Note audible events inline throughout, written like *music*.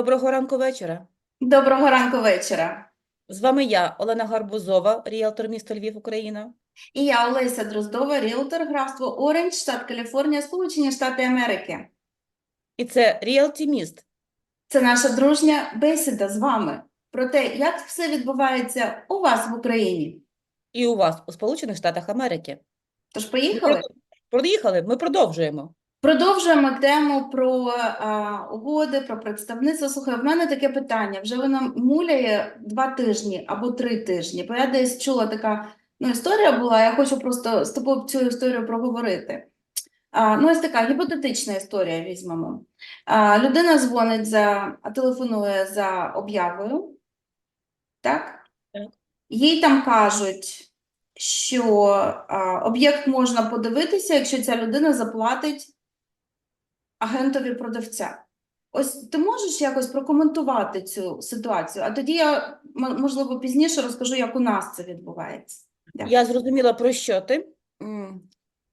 Доброго ранку вечора. Доброго ранку вечора. З вами я, Олена Гарбузова, ріелтор міста Львів, Україна. І я Олеся Дроздова, ріелтор графство Оранж, штат Каліфорнія, Сполучені Штати Америки. І це Ріелті Міст. Це наша дружня бесіда з вами про те, як все відбувається у вас в Україні. І у вас у Сполучених Штатах Америки. Тож Ми поїхали. прод- Проїхали, ми продовжуємо. Продовжуємо тему про а, угоди, про представництво. Слухай, в мене таке питання. Вже воно муляє два тижні або три тижні. Бо я десь чула така ну, історія була, я хочу просто з тобою цю історію проговорити. А, ну, ось така гіпотетична історія візьмемо. А, людина дзвонить за, телефонує за об'явою, так? Так. Їй там кажуть, що а, об'єкт можна подивитися, якщо ця людина заплатить агентові продавця. Ось ти можеш якось прокоментувати цю ситуацію, а тоді я, можливо, пізніше розкажу, як у нас це відбувається. Дякую. Я зрозуміла, про що ти.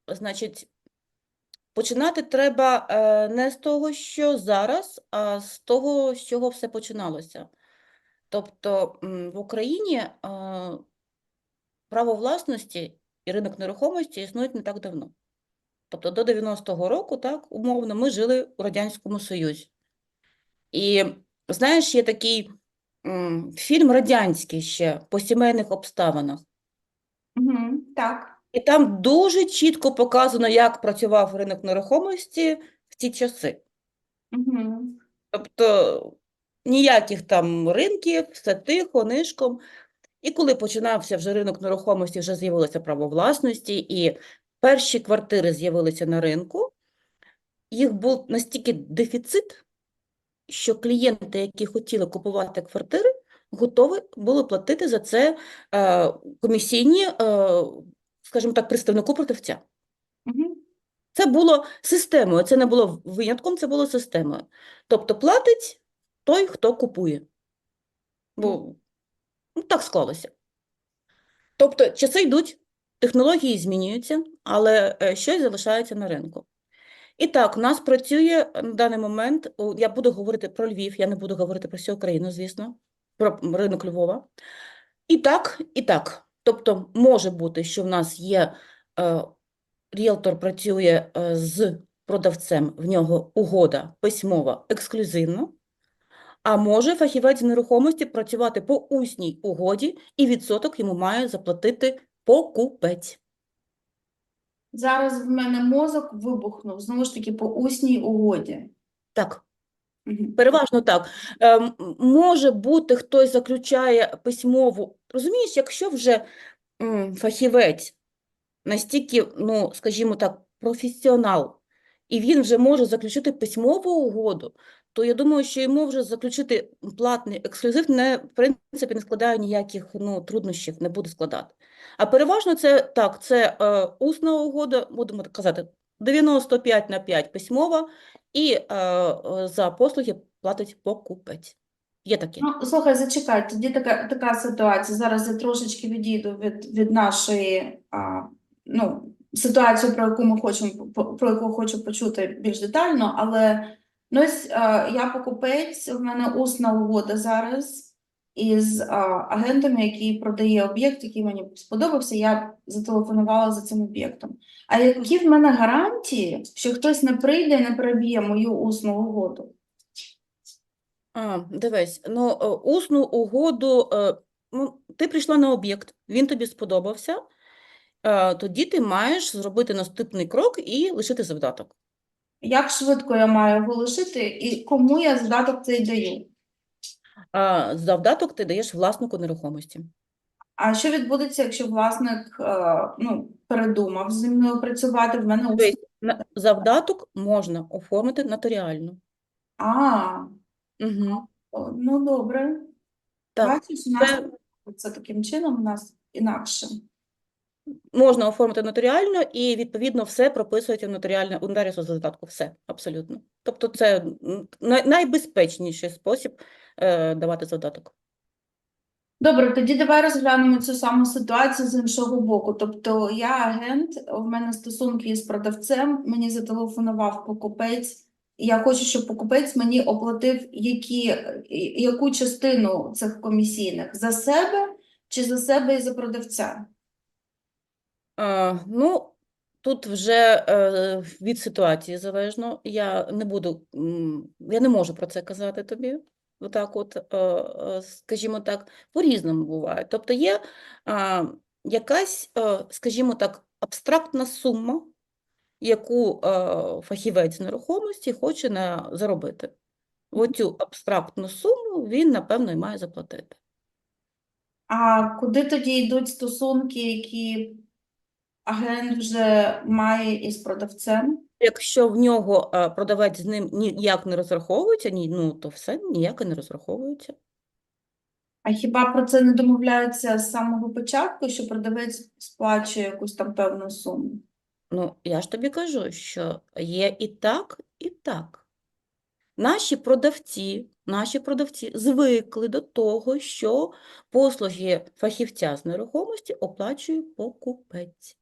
Значить, починати треба е, не з того, що зараз, а з того, з чого все починалося. Тобто в Україні е, право власності і ринок нерухомості існують не так давно. Тобто до 90-го року, так, умовно, ми жили у Радянському Союзі. І знаєш, є такий м, фільм радянський ще по сімейних обставинах. Угу, так. І там дуже чітко показано, як працював ринок нерухомості в ті часи. Угу. Тобто ніяких там ринків, все тихо, нишком. І коли починався вже ринок нерухомості, вже з'явилося право власності, і перші квартири з'явилися на ринку, їх був настільки дефіцит, що клієнти, які хотіли купувати квартири, готові були платити за це е, комісійні, е, скажімо так, представнику продавця. Угу. Це було системою, це не було винятком, це було системою. Тобто платить той, хто купує. Бо ну, так склалося. Тобто часи йдуть, технології змінюються, але е, щось залишається на ринку. І так, у нас працює на даний момент, я буду говорити про Львів, я не буду говорити про всю Україну, звісно, про ринок Львова. І так, і так. Тобто може бути, що в нас є е, ріелтор працює е, з продавцем, в нього угода письмова ексклюзивно, а може фахівець нерухомості працювати по усній угоді, і відсоток йому має заплатити покупець. Зараз в мене мозок вибухнув, знову ж таки, по усній угоді. Так, Угу. переважно так. Е, може бути, хтось заключає письмову. Розумієш, якщо вже м, фахівець настільки, ну, скажімо так, професіонал, і він вже може заключити письмову угоду, то я думаю, що йому вже заключити платний ексклюзив не, в принципі, не складає ніяких ну, труднощів, не буде складати. А переважно це так, це е, усна угода, будемо казати, 95 на 5 письмова, і е, е, за послуги платить покупець. Є таке. Ну, слухай, зачекай, тоді така, така ситуація. Зараз я трошечки відійду від, від нашої а, ну, ситуації, про яку ми хочемо про яку хочу почути більш детально, але ну, ось я покупець, в мене усна угода зараз із агентом, який продає об'єкт, який мені сподобався. Я зателефонувала за цим об'єктом. А які в мене гарантії, що хтось не прийде і не переб'є мою усну угоду? А, дивись, ну, е, усну угоду, е, ну, ти прийшла на об'єкт, він тобі сподобався, е, тоді ти маєш зробити наступний крок і лишити завдаток. Як швидко я маю його лишити і кому я задаток цей даю? А завдаток ти даєш власнику нерухомості. А що відбудеться, якщо власник е, ну, передумав зі мною працювати? В мене на- завдаток можна оформити нотаріально. А, Угу. о, ну добре. Так, Бачиш, у нас це це таким чином у нас інакше. Можна оформити нотаріально, і відповідно все прописується в нотаріальне у нотаріусу за задатку. Все, абсолютно. Тобто це найбезпечніший спосіб е, давати завдаток. Добре, тоді давай розглянемо цю саму ситуацію з іншого боку. Тобто я агент, в мене стосунки із продавцем, мені зателефонував покупець я хочу, щоб покупець мені оплатив які, яку частину цих комісійних за себе чи за себе і за продавця? Ну, тут вже е, від ситуації залежно. Я не буду, я не можу про це казати тобі. Отак от, е, е, скажімо так, по-різному буває. Тобто є якась, скажімо так, абстрактна сума, яку фахівець нерухомості хоче заробити. Оцю абстрактну суму він, напевно, і має заплатити. А куди тоді йдуть стосунки, які агент вже має із продавцем? Якщо в нього е, продавець з ним ніяк не розраховується, ні, ну то все ніяк і не розраховується. А хіба про це не домовляються з самого початку, що продавець сплачує якусь там певну суму? Ну, я ж тобі кажу, що є і так, і так. Наші продавці, наші продавці звикли до того, що послуги фахівця з нерухомості оплачує покупець.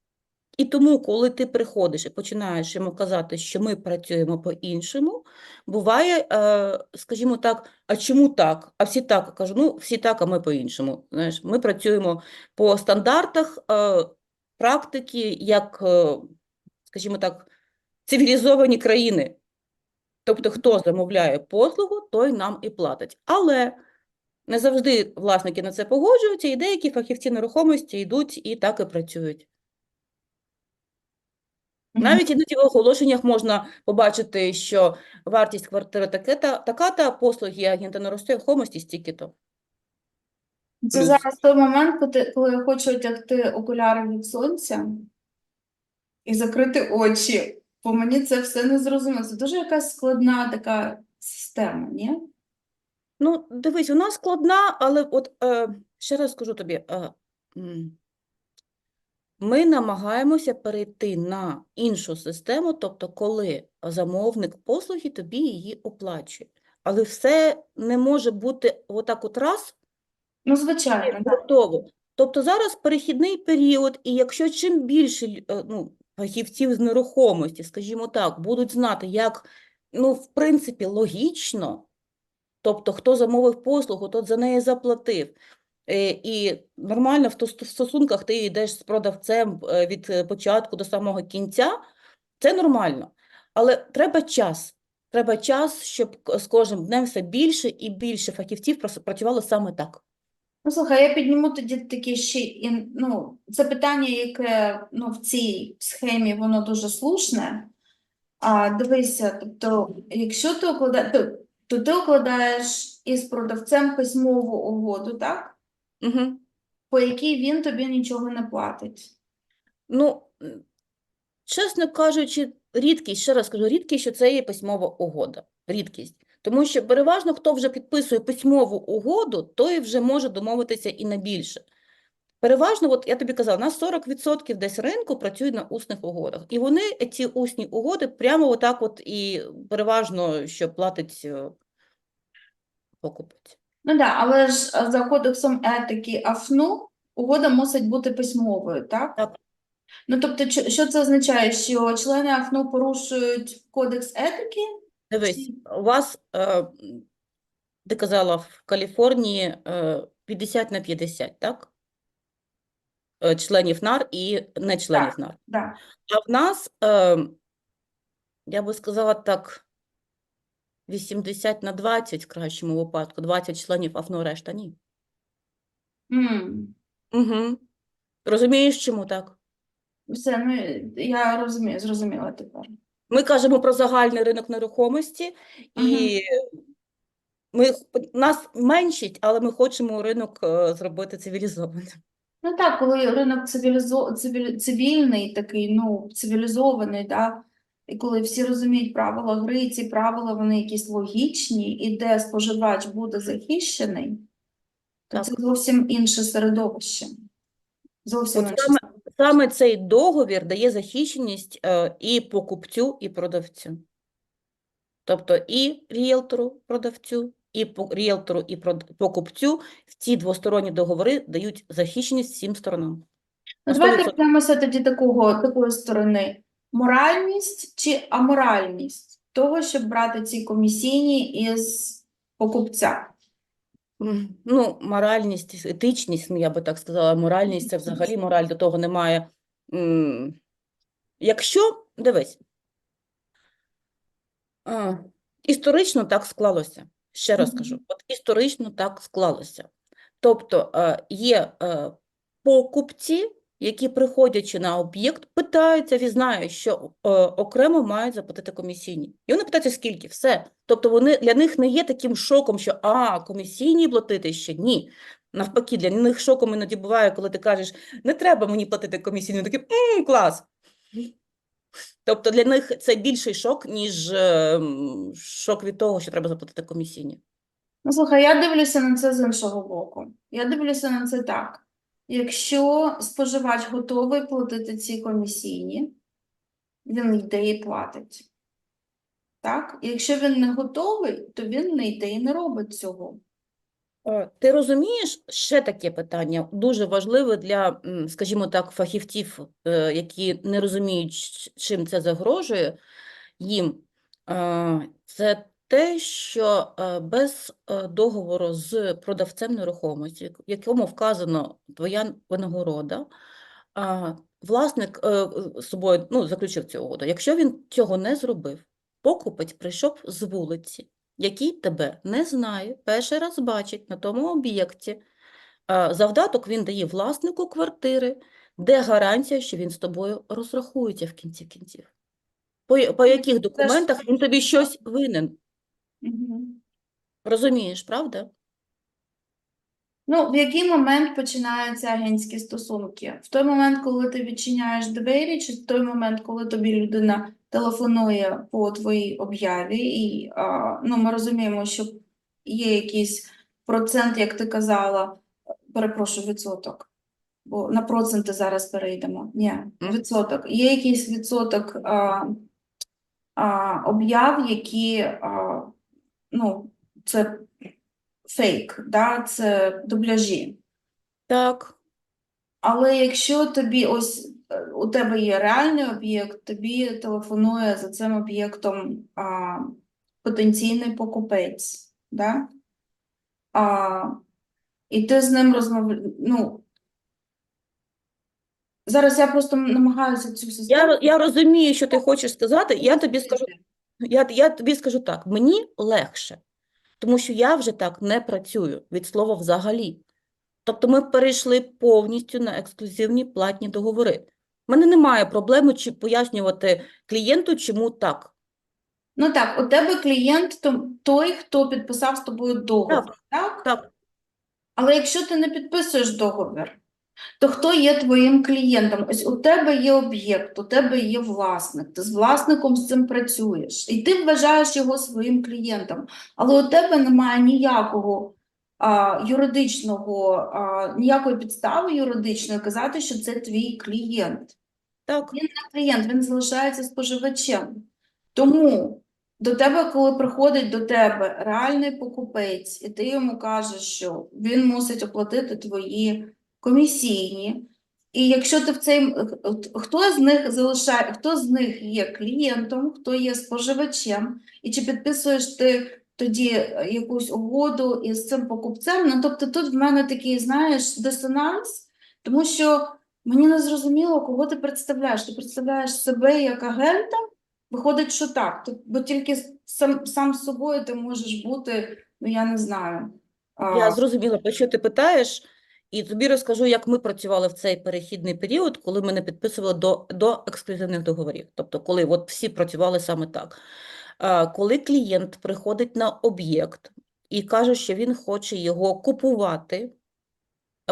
І тому, коли ти приходиш і починаєш йому казати, що ми працюємо по-іншому, буває, е, скажімо так, а чому так? А всі так. Кажу, ну, всі так, а ми по-іншому. Знаєш, ми працюємо по стандартах е, практики, як, е, скажімо так, цивілізовані країни. Тобто, хто замовляє послугу, той нам і платить. Але не завжди власники на це погоджуються, і деякі фахівці нерухомості йдуть і так і працюють. Навіть іноді в оголошеннях можна побачити, що вартість квартири таке-та, така-та, послуги агента нерухомості стільки-то. Це Плюс. зараз той момент, коли, я хочу одягти окуляри від сонця і закрити очі, бо мені це все не зрозуміло. Це дуже якась складна така система, ні? Ну, дивись, вона складна, але от е, ще раз скажу тобі, е, ми намагаємося перейти на іншу систему, тобто коли замовник послуги тобі її оплачує. Але все не може бути отак от раз Ну, звичайно. Готово. Тобто зараз перехідний період, і якщо чим більше е, ну, фахівців з нерухомості, скажімо так, будуть знати, як, ну, в принципі, логічно, тобто хто замовив послугу, тот за неї заплатив. Е, І нормально в тос- в стосунках ти йдеш з продавцем е, від е, початку до самого кінця, це нормально. Але треба час. Треба час, щоб з кожним днем все більше і більше фахівців працювало саме так. Ну, слухай, я підніму тоді таке ще ін- ну, це питання, яке ну, в цій схемі воно дуже слушне. А дивися, тобто, якщо ти укладаєш, то, то ти укладаєш із продавцем письмову угоду, так? Угу. По якій він тобі нічого не платить. Ну, чесно кажучи, рідкість, ще раз кажу, рідкість, що це є письмова угода. Рідкість. Тому що переважно, хто вже підписує письмову угоду, той вже може домовитися і на більше. Переважно, от я тобі казала, у нас 40% десь ринку працює на усних угодах. І вони, ці усні угоди, прямо отак от і переважно, що платить е, покупець. Ну так, але ж за кодексом етики АФНУ угода мусить бути письмовою, так? Так. Ну, тобто, що це означає? Що члени АФНУ порушують кодекс етики? Дивись, у вас, е, ти казала, в Каліфорнії е, 50 на 50, так? Е, Членів НАР і не членів НАР. Да. А в нас, е, я би сказала так, 80 на 20 в кращому випадку, 20 членів АФНО, решта ні. М. Угу. Розумієш, чому так? Все, ну я розумію, зрозуміла тепер. Ми кажемо про загальний ринок нерухомості, і ми, нас меншить, але ми хочемо ринок е, зробити цивілізованим. Ну так, коли ринок цивілізо... цивілі... цивільний, такий, ну, цивілізований, да, і коли всі розуміють правила гри, і ці правила вони якісь логічні, і де споживач буде захищений, то Так. це зовсім інше середовище. Зовсім От інше. саме, саме цей договір дає захищеність е, і покупцю, і продавцю. Тобто і ріелтору, продавцю, і по- ріелтору, і покупцю в ці двосторонні договори дають захищеність всім сторонам. Ну, давайте 100%. подивимося тоді такого, такої сторони. Моральність чи аморальність? того, щоб брати ці комісійні із покупця? Ну, моральність, етичність, ну, я би так сказала, моральність це взагалі мораль до того немає. Якщо, дивись, а, історично так склалося. Ще раз кажу, от історично так склалося. Тобто е, є е, покупці, які, приходячи на об'єкт, питаються, візнають, що е, окремо мають заплатити комісійні. І вони питаються, скільки? Все. Тобто вони, для них не є таким шоком, що а, комісійні платити ще? Ні. Навпаки, для них шоком іноді буває, коли ти кажеш, не треба мені платити комісійні, вони такі, «М, клас. Тобто для них це більший шок, ніж е, шок від того, що треба заплатити комісійні. Ну, слухай, я дивлюся на це з іншого боку. Я дивлюся на це так. Якщо споживач готовий платити ці комісійні, він йде і платить. Так? Якщо він не готовий, то він не йде і не робить цього. Е, Ти розумієш, ще таке питання, дуже важливе для, скажімо так, фахівців, е, які не розуміють, чим це загрожує їм. Е, Це те, що е, без е, договору з продавцем нерухомості, в якому вказано твоя винагорода, власник е, з собою ну, заключив цю угоду. Якщо він цього не зробив, покупець прийшов з вулиці, який тебе не знає, перший раз бачить на тому об'єкті. Завдаток він дає власнику квартири, де гарантія, що він з тобою розрахується в кінці кінців. По, по яких документах він тобі щось винен. Розумієш, правда? Ну, в який момент починаються агентські стосунки? В той момент, коли ти відчиняєш двері, чи в той момент, коли тобі людина телефонує по твоїй об'яві, і а, ну, ми розуміємо, що є якийсь процент, як ти казала, перепрошую, відсоток, бо на проценти зараз перейдемо. Ні, відсоток. Є якийсь відсоток а, а, об'яв, які, а, ну, це фейк, да? Це дубляжі. Так. Але якщо тобі ось е, у тебе є реальний об'єкт, тобі телефонує за цим об'єктом а, потенційний покупець, да? а, і ти з ним розмовляєш. Ну, зараз я просто намагаюся цю Я, систему. ро- я розумію, що ти хочеш сказати, я тобі скажу Я, я тобі скажу так, мені легше, тому що я вже так не працюю від слова взагалі. Тобто ми перейшли повністю на ексклюзивні платні договори. У мене немає проблеми чи пояснювати клієнту, чому так. Ну так, у тебе клієнт той, хто підписав з тобою договір, Так. так? Так, Але якщо ти не підписуєш договір, то хто є твоїм клієнтом? Ось у тебе є об'єкт, у тебе є власник, ти з власником з цим працюєш, і ти вважаєш його своїм клієнтом, але у тебе немає ніякого а, юридичного, а, ніякої підстави юридичної казати, що це твій клієнт так. не клієнт, він залишається споживачем. Тому до тебе, коли приходить до тебе реальний покупець, і ти йому кажеш, що він мусить оплатити твої комісійні, і якщо ти в цей хто з них залишає, хто з них є клієнтом, хто є споживачем, і чи підписуєш ти тоді е, якусь угоду із цим покупцем? Ну тобто тут в мене такий, знаєш, дисонанс, тому що. Мені не зрозуміло, кого ти представляєш. Ти представляєш себе як агента? Виходить, що так. Бо тільки сам, сам з собою ти можеш бути, ну я не знаю. Я зрозуміла, про що ти питаєш, і тобі розкажу, як ми працювали в цей перехідний період, коли ми не підписували до, до ексклюзивних договорів. Тобто, коли от всі працювали саме так. Коли клієнт приходить на об'єкт і каже, що він хоче його купувати,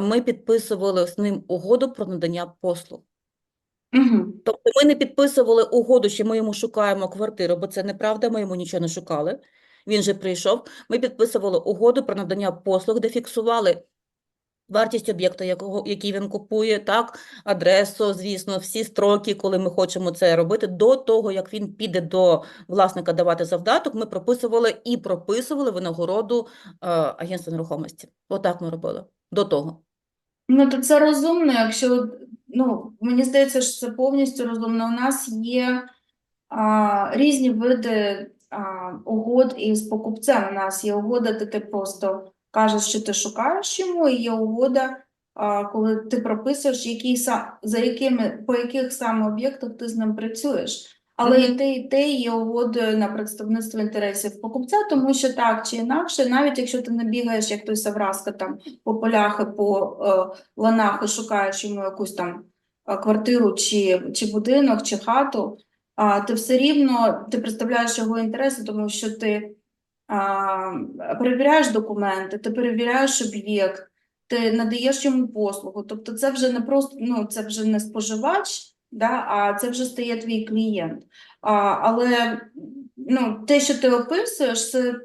ми підписували з ним угоду про надання послуг. Мгм. Тобто ми не підписували угоду, що ми йому шукаємо квартиру, бо це неправда, ми йому нічого не шукали. Він же прийшов. Ми підписували угоду про надання послуг, де фіксували вартість об'єкта, якого, який він купує, так, адресу, звісно, всі строки, коли ми хочемо це робити. До того, як він піде до власника давати завдаток, ми прописували і прописували винагороду е, агентства нерухомості. Отак ми робили. До того. Ну, то це розумно, якщо, ну, мені здається, що це повністю розумно. У нас є а, різні види а, угод із покупцем. У нас є угода, де ти просто кажеш, що ти шукаєш йому, і є угода, коли ти прописуєш, які, са- за якими, по яких саме об'єктах ти з ним працюєш. Але і те, і те є угодою на представництво інтересів покупця, тому що так чи інакше, навіть якщо ти не бігаєш, як той Савраска там по полях і по е, ланах і шукаєш йому якусь там е, квартиру чи, чи будинок, чи хату, а, ти все рівно ти представляєш його інтереси, тому що ти перевіряєш документи, ти перевіряєш об'єкт, ти надаєш йому послугу. Тобто це вже не просто ну, це вже не споживач, да, а це вже стає твій клієнт. А, але ну, те, що ти описуєш, це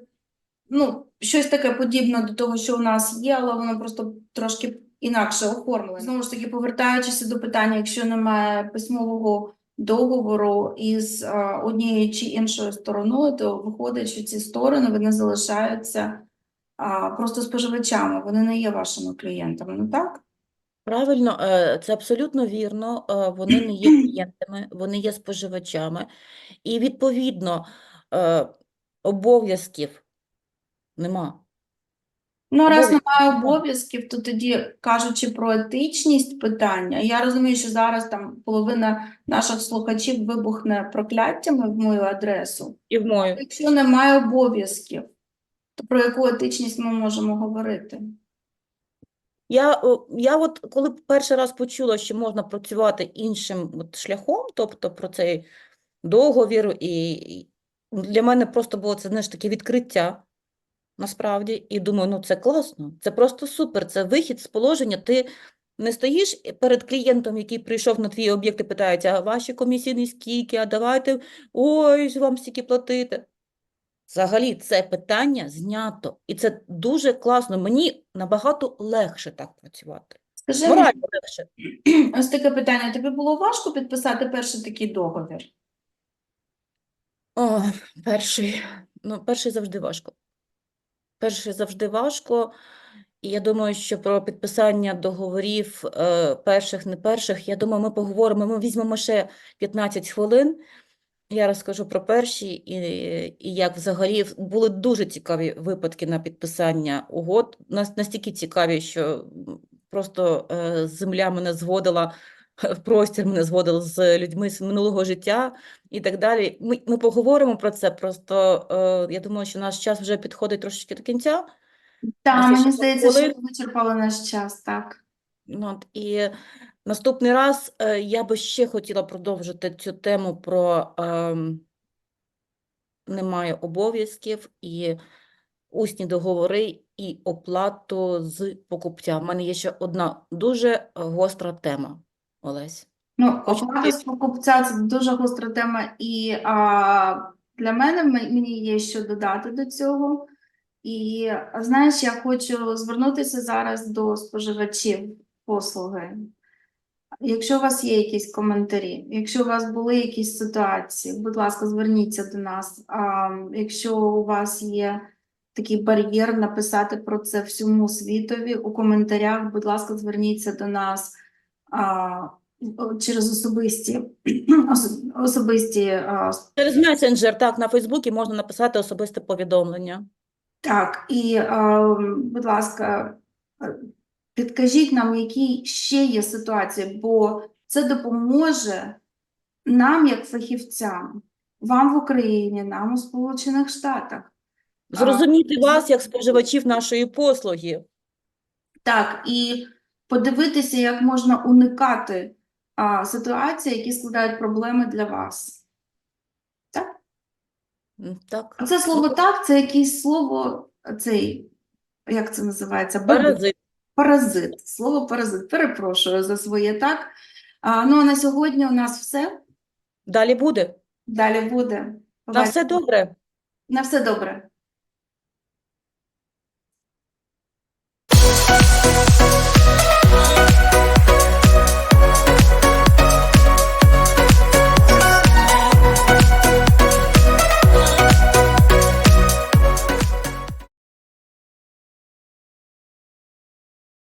ну, щось таке подібне до того, що у нас є, але воно просто трошки інакше оформлене. Знову ж таки, повертаючись до питання, якщо немає письмового договору із однією чи іншою стороною, то виходить, що ці сторони вони залишаються просто споживачами, вони не є вашими клієнтами, ну так? Правильно, е, це абсолютно вірно. е, Вони не є *clears throat* клієнтами, вони є споживачами. І відповідно е, обов'язків нема. Ну, раз немає обов'язків, то тоді, кажучи про етичність питання, я розумію, що зараз там половина наших слухачів вибухне прокляттями в мою адресу. І в мою. Якщо немає обов'язків, то про яку етичність ми можемо говорити? Я, я от коли перший раз почула, що можна працювати іншим от шляхом, тобто про цей договір, і для мене просто було це знаєш, таке відкриття, насправді, і думаю, ну це класно, це просто супер, це вихід з положення. Ти не стоїш перед клієнтом, який прийшов на твій об'єкт і питається, а ваші комісійні скільки, а давайте, ой, вам стільки платити. Взагалі, це питання знято, і це дуже класно. Мені набагато легше так працювати. Скажи Морально легше. ось таке питання: тобі було важко підписати перший такий договір? О, перший. Ну, перший завжди важко. Перший завжди важко. І я думаю, що про підписання договорів е, перших, не перших, я думаю, ми поговоримо. Ми візьмемо ще 15 хвилин. Я розкажу про перші і, і як взагалі були дуже цікаві випадки на підписання угод. Нас настільки цікаві, що просто е, земля мене зводила, *laughs* простір мене зводив з людьми з минулого життя і так далі. Ми, ми поговоримо про це. Просто е, я думаю, що наш час вже підходить трошечки до кінця. Так, мені здається, що вичерпали наш час, так. Ну, от, і наступний раз е, я би ще хотіла продовжити цю тему про ем, немає обов'язків і усні договори і оплату з покупця. У мене є ще одна дуже е, гостра тема, Олесь. Ну, оплата з покупця це дуже гостра тема, і а, для мене мені є що додати до цього. І знаєш, я хочу звернутися зараз до споживачів послуги. Якщо у вас є якісь коментарі, якщо у вас були якісь ситуації, будь ласка, зверніться до нас. А, якщо у вас є такий бар'єр написати про це всьому світові у коментарях, будь ласка, зверніться до нас. А, через особисті, *clears throat* особисті а, Через месенджер, так, на Фейсбуці можна написати особисте повідомлення. Так, і, будь ласка, підкажіть нам, які ще є ситуації, бо це допоможе нам, як фахівцям, вам в Україні, нам у Сполучених Штатах. Зрозуміти вас як споживачів нашої послуги. Так, і подивитися, як можна уникати а, ситуацій, які складають проблеми для вас. Так? Так, це слово так, це якесь слово, цей, як це називається? Паразит. Паразит. Слово паразит. Перепрошую за своє так. А, ну а на сьогодні у нас все. Далі буде. Далі буде. На все добре. На все добре.